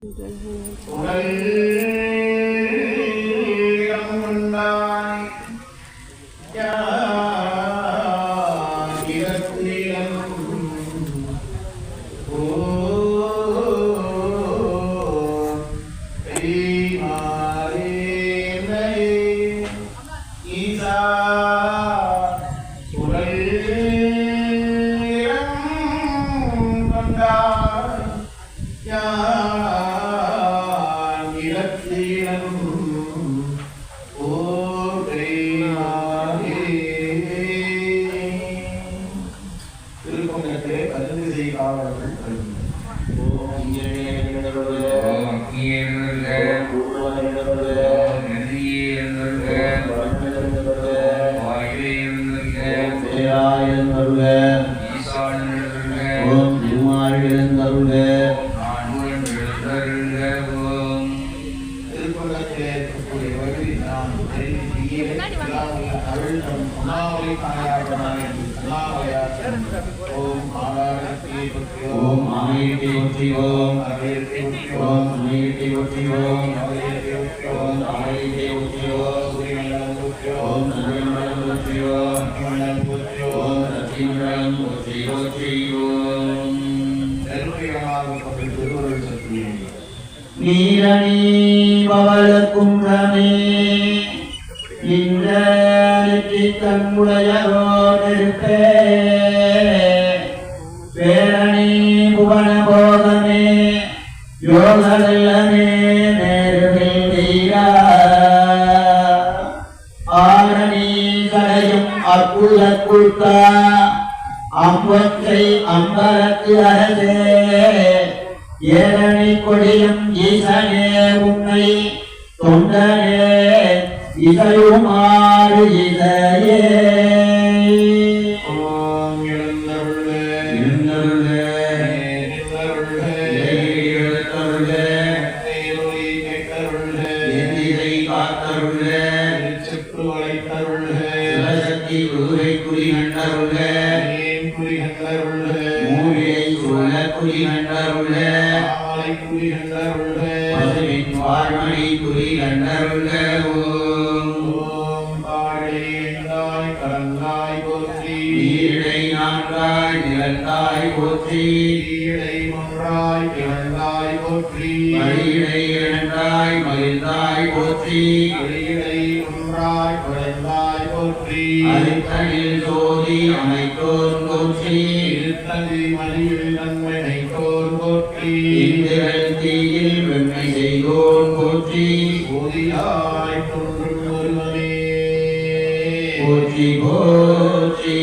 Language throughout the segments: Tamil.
La. ஓம் அமைதி ஒற்றி ஓம் ஓம் அமைதி ஒற்றி ஓம் ஓம் அமைதி ஒற்றி ஓம் சூரியமண்டலம் ஒற்றி ஓம் ஓம் ரத்திமண்டலம் ஒற்றி ஒற்றி ஓம் நீரணி பவள குன்றமே இந்த தன்முடையரோ நெருப்பே. யோகமே நேருவில் தீரா. ஆரணி கடையும் அற்புத கூட்டா அம்பத்தை அம்பலத்து அரசே ஏரணி கொடியும் ஈசனே உன்னை தொண்டனே. இசையுமாறு மூலிகை சூழ குறிகண்டருளே, மாலை குறிகண்டருளே பசுவின் வாழ்மணி குறிகண்டருளே, ஓம். ஓம் பாடேந்தாய் கலந்தாய் போற்றி. நீரிடை நான்காய் நிலத்தாய் போற்றி. ஈடை ஒன்றாய் கிளந்தாய் போற்றி. வழியிடை இரண்டாய் மகிழ்ந்தாய் போற்றி. வெளியிடை ஒன்றாய் குறைந்தாய் போற்றி. அரித்தனில் செய்தோன் போற்றி. ஓதியாய் தோன்றும் ஒருவனே போற்றி போற்றி.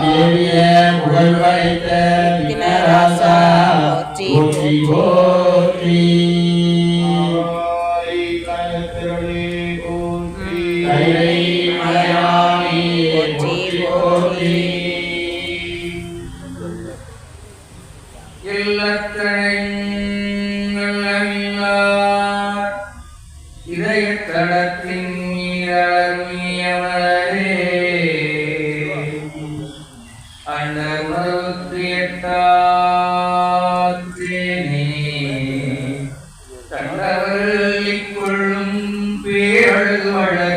தேவிய புகழ் வைத்த பின்னராசா 这个味儿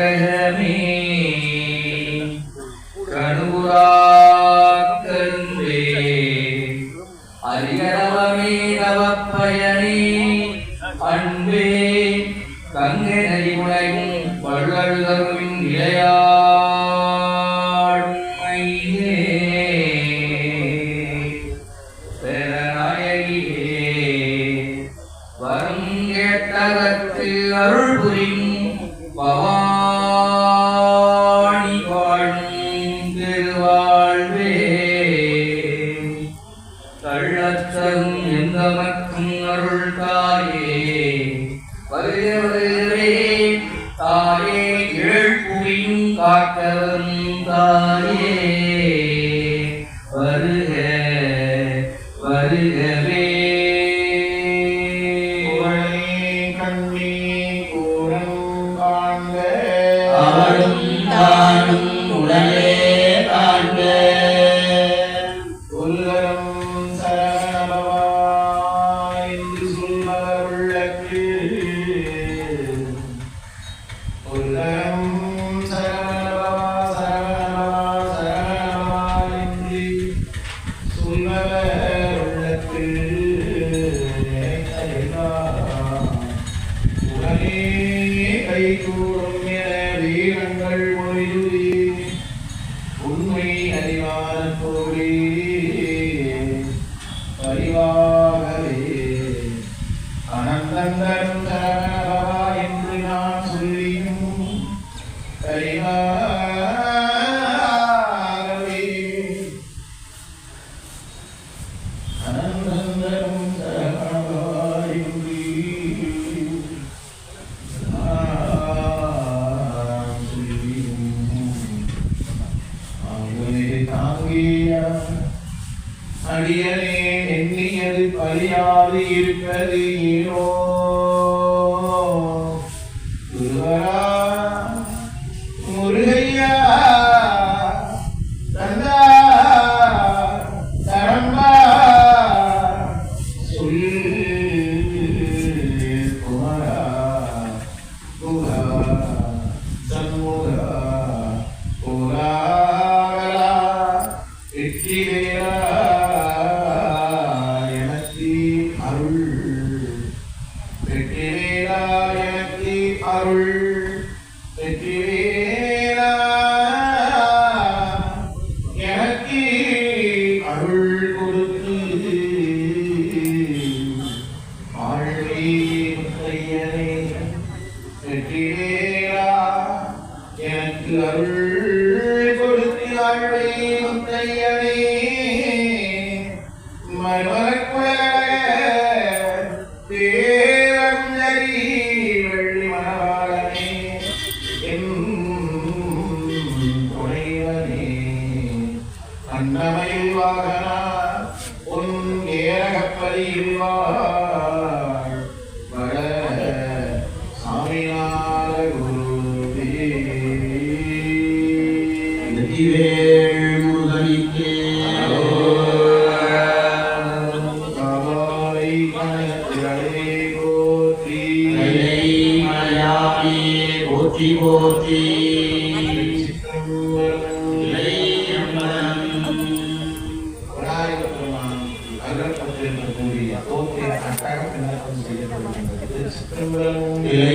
நெற்றிவேல் முருகனிக்கே போற்றி. போற்றி போற்றி இலை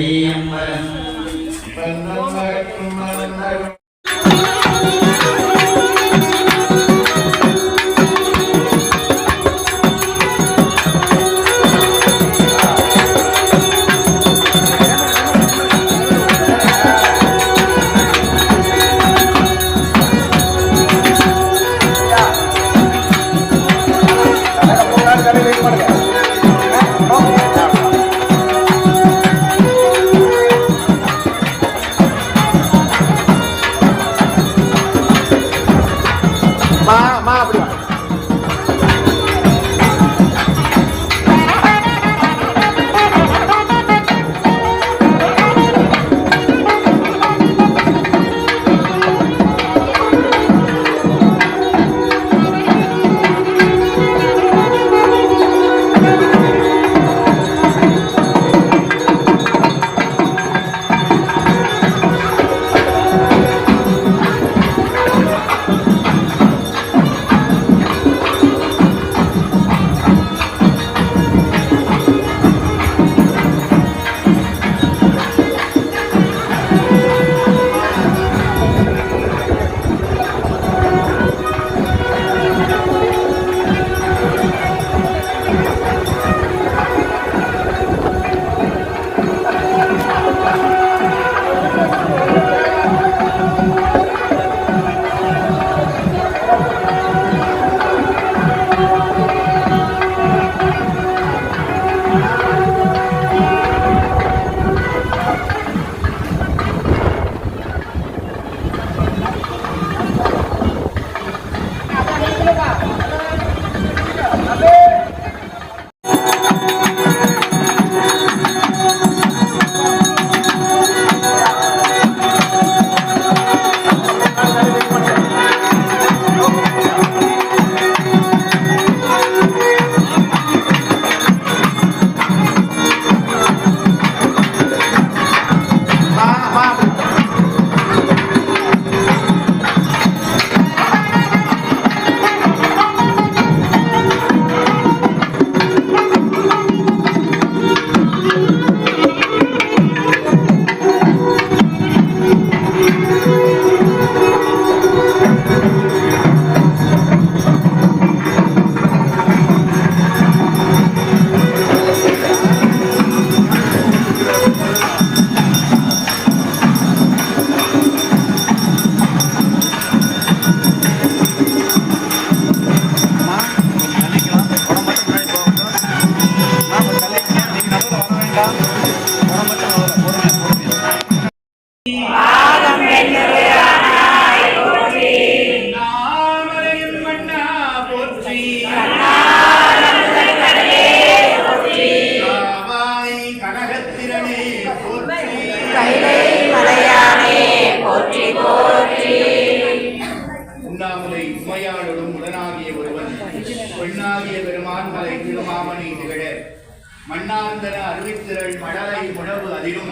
அறிவித்திரள் மடலை முழவு அதிலும்.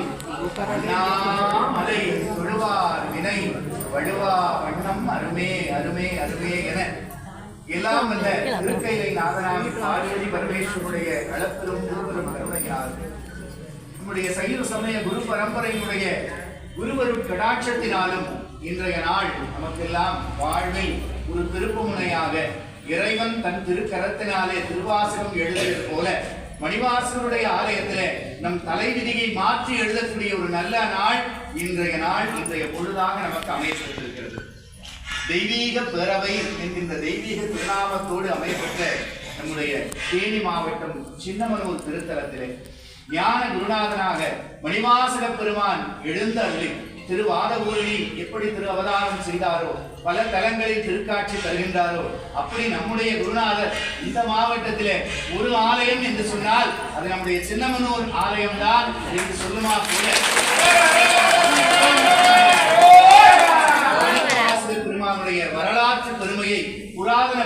மலை தொழுவார் வினை வழுவா வண்ணம் அருமே அருமே அருமே என. எல்லாம் அல்ல திருக்கைலை நாதனாகி பார்வதி பரமேஸ்வருடைய களத்திலும் திருவரும் கருணையினார் நம்முடைய சைவ சமய குரு பரம்பரையினுடைய குருவரும் கடாட்சத்தினாலும் இன்றைய நாள் நமக்கெல்லாம் வாழ்வில் ஒரு திருப்புமுனையாக இறைவன் தன் திருக்கரத்தினாலே திருவாசகம் எழுதியது போல மணிவாசனுடைய ஆலயத்துல நம் தலைவிதியை மாற்றி எழுதக்கூடிய ஒரு நல்ல நாள் இன்றைய நாள் இன்றைய பொழுதாக நமக்கு அமையப்பட்டிருக்கிறது தெய்வீக பேரவை என்கின்ற தெய்வீக திருநாமத்தோடு அமையப்பட்ட நம்முடைய தேனி மாவட்டம் சின்னமனூர் திருத்தலத்திலே ஞான குருநாதனாக மணிவாசக பெருமான் எழுந்தருளி திருவாதவூரில் எப்படி திரு அவதாரம் செய்தாரோ பல தலங்களில் திருக்காட்சி தருகின்றாரோ அப்படி நம்முடைய குருநாதர் இந்த மாவட்டத்திலே ஒரு ஆலயம் என்று சொன்னால் அது நம்முடைய சின்னமனூர் ஆலயம்தான் என்று சொல்லுமா கூட? பெருமானுடைய வரலாற்று பெருமையை புராதன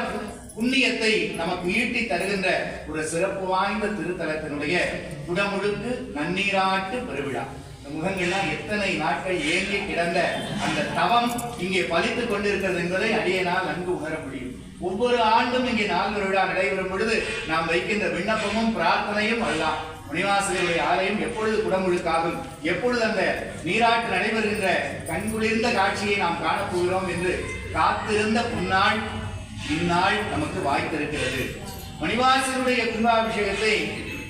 புண்ணியத்தை நமக்கு ஈட்டி தருகின்ற ஒரு சிறப்பு வாய்ந்த திருத்தலத்தினுடைய குடமுழுக்கு நன்னீராட்டு பெருவிழா. முகங்கள்லாம் எத்தனை நாட்கள் ஏங்கி கிடந்த அந்த தவம் இங்கே பலித்துக் கொண்டிருக்கிறது என்பதை அடியனால் நன்கு உணர முடியும். ஒவ்வொரு ஆண்டும் இங்கே நான்கு விழா நடைபெறும் பொழுது நாம் வைக்கின்ற விண்ணப்பமும் பிரார்த்தனையும் அல்லலாம் மணிவாசகருடைய ஆலயம் எப்பொழுது குடமுழுக்காகும்? எப்பொழுது அந்த நீராட்டு நடைபெறுகின்ற கண்குளிர்ந்த காட்சியை நாம் காணப்போகிறோம் என்று காத்திருந்த புன்னாள் இந்நாள் நமக்கு வாய்த்திருக்கிறது. மணிவாசகருடைய கும்பாபிஷேகத்தை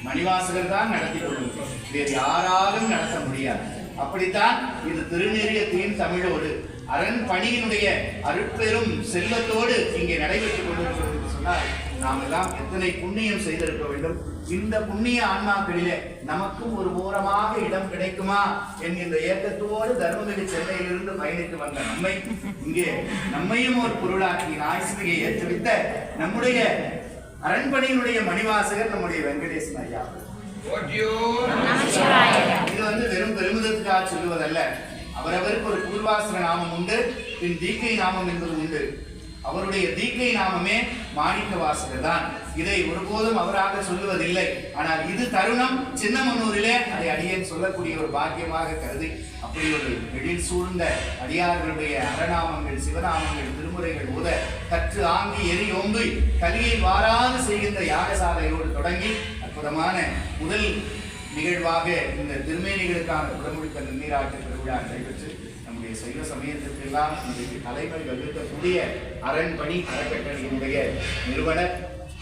மணிவாசகர் தான் நடத்தி கொள்ளும். வேறு யாராலும் நடத்த முடியாது. அப்படித்தான் இது திருநெறிய தீன் தமிழோடு. அரண் பணியினுடைய அருட்பெரும் செல்வத்தோடு இங்கே நடைபெற்றுக் கொண்டிருக்கிறது என்று சொன்னால் நாம் எல்லாம் எத்தனை புண்ணியம் செய்திருக்க வேண்டும்? இந்த புண்ணிய ஆன்மாக்களிலே நமக்கும் ஒரு ஓரமாக இடம் கிடைக்குமா என்கின்ற ஏக்கத்தோடு தர்மபுரி சென்னையிலிருந்து பயணித்து வந்த நம்மை இங்கே நம்மையும் ஒரு பொருளாக்கி நாய்சியை ஏற்றுவித்த நம்முடைய அரண்பணியினுடைய மணிவாசகர் நம்முடைய வெங்கடேசன் ஐயா இது வந்து வெறும் பெருமிதத்துக்காக சொல்லுவதல்ல. அவரவருக்கு ஒரு பூர்வாசன நாமம் உண்டு பின் தீக்கை நாமம் என்பது உண்டு. அவருடைய தீக்கை நாமமே மாணிக்க வாசகர் தான். இதை ஒருபோதும் அவராக சொல்லுவதில்லை. ஆனால் இது தருணம் சின்னமனூரிலே அதை அடியேன் சொல்லக்கூடிய ஒரு பாக்கியமாக கருதி அப்படி ஒரு எழில் சூழ்ந்த அடியார்களுடைய அறநாமங்கள் சிவநாமங்கள் திருமுறைகள் உத கற்று ஆங்கி எரி ஓம்பி கலியை வாராது செய்கின்ற யாகசாலையோடு தொடங்கி அற்புதமான முதல் நிகழ்வாக இந்த திருமேனிகளுக்கான குடமுழுக்க நன்னீராட்டு திருவிழா நடைபெற்று நம்முடைய சைவ சமயத்திற்கெல்லாம் இன்றைக்கு தலைமைகள் இருக்கக்கூடிய அரண்பணி அறக்கட்டளையினுடைய நிறுவனர்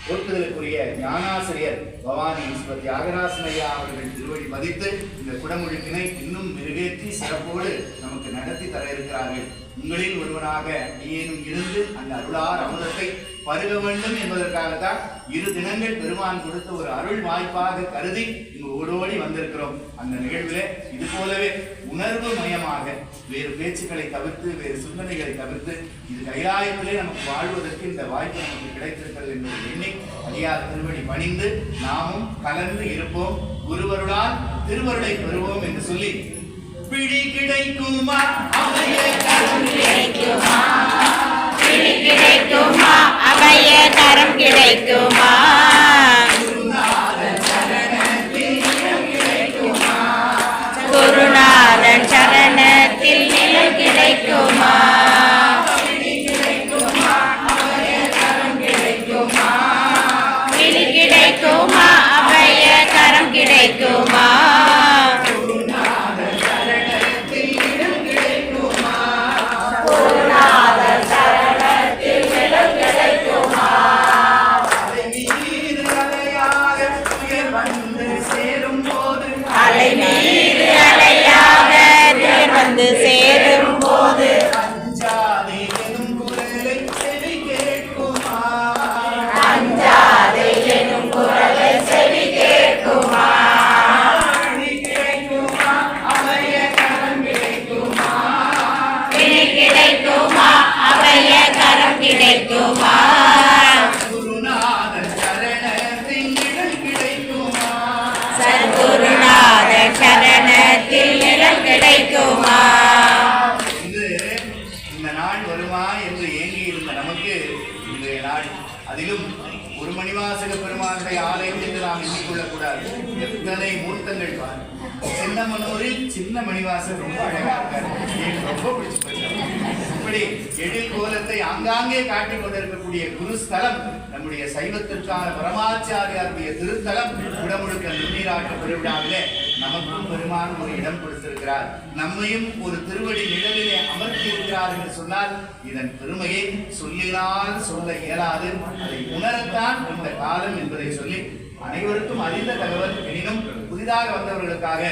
பொறுத்துதலுக்குரிய ஞானாசிரியர் பவானி ஈஸ்வர் தியாகராசன் ஐயா அவர்கள் திருவடி மதித்து இந்த குடமுழுக்கினை இன்னும் மெருகேற்றி சிறப்போடு நமக்கு நடத்தி தர இருக்கிறார்கள். உங்களில் ஒருவனாக நீயேனும் இருந்து அந்த அருளார் அமுதத்தை பருக வேண்டும் என்பதற்காகத்தான் இரு தினங்கள் பெருமான் கொடுத்த ஒரு அருள் வாய்ப்பாக கருதி இங்கு ஓடோடி வந்திருக்கிறோம். அந்த நிகழ்விலே இது போலவே உணர்வு மயமாக வேறு பேச்சுக்களை தவிர்த்து வேறு சிந்தனைகளை தவிர்த்து இது கைலாயத்திலே நமக்கு வாழ்வதற்கு இந்த வாய்ப்பு நமக்கு கிடைத்திருக்கிறது என்பதை எண்ணி அதிகார திருவடி பணிந்து நாமும் கலந்து இருப்போம். குருவருளால் திருவருளை பெறுவோம் என்று சொல்லி பிடி கிடைக்குமா? அமைய கிடைக்குமா அபய கரம் கிடைக்குமா? குருநாதன் சரணத்தில் நிலம் கிடைக்குமா? கிடைக்குமா? அபய கரம் கிடைக்குமா? இந்த நாள் வருமா என்று ஏங்கி நமக்கு அதிலும் ஒரு மணிவாசக பெருமானுடைய ஆலயம் என்று நாம் எண்ணிக்கொள்ளக்கூடாது. எத்தனை மூர்த்தங்கள் சின்ன மனூரில் சின்ன மணிவாசல் ரொம்ப அழகாக ரொம்ப பிடிச்சிருக்கும் இப்படி எழில் கோலத்தை ஆங்காங்கே காட்டிக் கொண்டிருக்கக்கூடிய குருஸ்தலம் நம்முடைய சைவத்திற்கான பரமாச்சாரியாருடைய திருத்தலம் உடமுழுக்க நுண்ணீராட்ட பெருவிழாவிலே நமக்கும் பெருமான் ஒரு இடம் கொடுத்திருக்கிறார். நம்மையும் ஒரு திருவடி நிழலிலே அமர்த்தி இருக்கிறார் என்று சொன்னால் இதன் பெருமையை சொல்லினால் சொல்ல இயலாது. அதை உணரத்தான் இந்த காலம் என்பதை சொல்லி அனைவருக்கும் அறிந்த தகவல். எனினும் புதிதாக வந்தவர்களுக்காக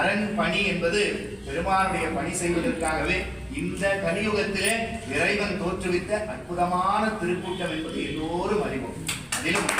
அரண் பணி என்பது பெருமானுடைய பணி செய்வதற்காகவே இந்த கலியுகத்திலே இறைவன் தோற்றுவித்த அற்புதமான திருக்கூட்டம் என்பது எல்லோரும் அறிவோம். அதிலும்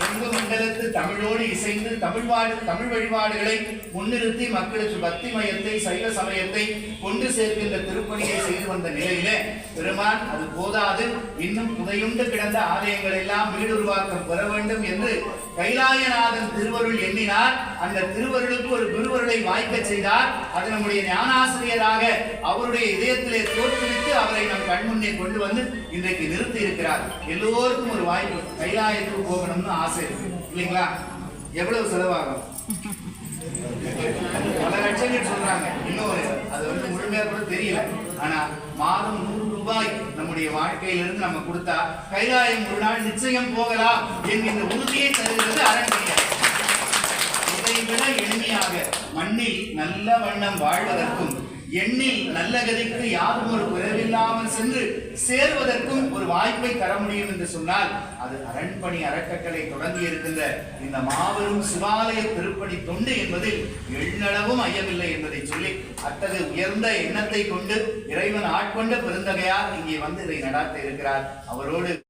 தெங்கு மண்டலத்து தமிழோடு இசைந்து தமிழ் வாடு தமிழ் வழிபாடுகளை முன்னிறுத்தி மக்களுக்கு பக்தி மயத்தை சைவ சமயத்தை கொண்டு சேர்க்கின்ற திருப்பணியை செய்து வந்த நிலையிலே பெருமான் அது போதாது. இன்னும் புதையுண்டு கிடந்த ஆலயங்கள் எல்லாம் வீடுருவாக்கம் பெற வேண்டும் என்று கைலாயநாதன் திருவருள் எண்ணினார். அந்த திருவருளுக்கு ஒரு குருவருளை வாய்க்க செய்தார். அது நம்முடைய ஞானாசிரியராக அவருடைய இதயத்திலே தோற்றுவித்து அவரை நம் கண்முன்னே கொண்டு வந்து இன்றைக்கு நிறுத்தி இருக்கிறார் எல்லோருக்கும் ஒரு வாய்ப்பு. கைலாயத்துக்கு போகணும்னு ஆசை இருக்கு. இல்லைங்களா? எவ்வளவு செலவாகும்? பல லட்சங்கள் சொல்றாங்க. இன்னொரு அது வந்து முழுமையா கூட தெரியல. ஆனா மாதம் நூறு ரூபாய் நம்முடைய வாழ்க்கையிலிருந்து நம்ம கொடுத்தா கைலாயம் ஒரு நாள் நிச்சயம் போகலாம் என்கின்ற உறுதியை தருகிறது அரண்மனை இதை விட எளிமையாக மண்ணில் நல்ல வண்ணம் வாழ்வதற்கும் எண்ணில் நல்ல கதிக்கு யாரும் ஒரு குறைவில்லாமல் சென்று சேர்வதற்கும் ஒரு வாய்ப்பை தர முடியும் என்று சொன்னால் அது அரண்பணி அறக்கட்டளை தொடங்கி இருக்கின்ற இந்த மாபெரும் சிவாலய திருப்பணி தொண்டு என்பதில் எண்ணளவும் ஐயமில்லை என்பதை சொல்லி அத்தகைய உயர்ந்த எண்ணத்தை கொண்டு இறைவன் ஆட்கொண்ட பெருந்தகையார் இங்கே வந்து இதை நடாத்த இருக்கிறார். அவரோடு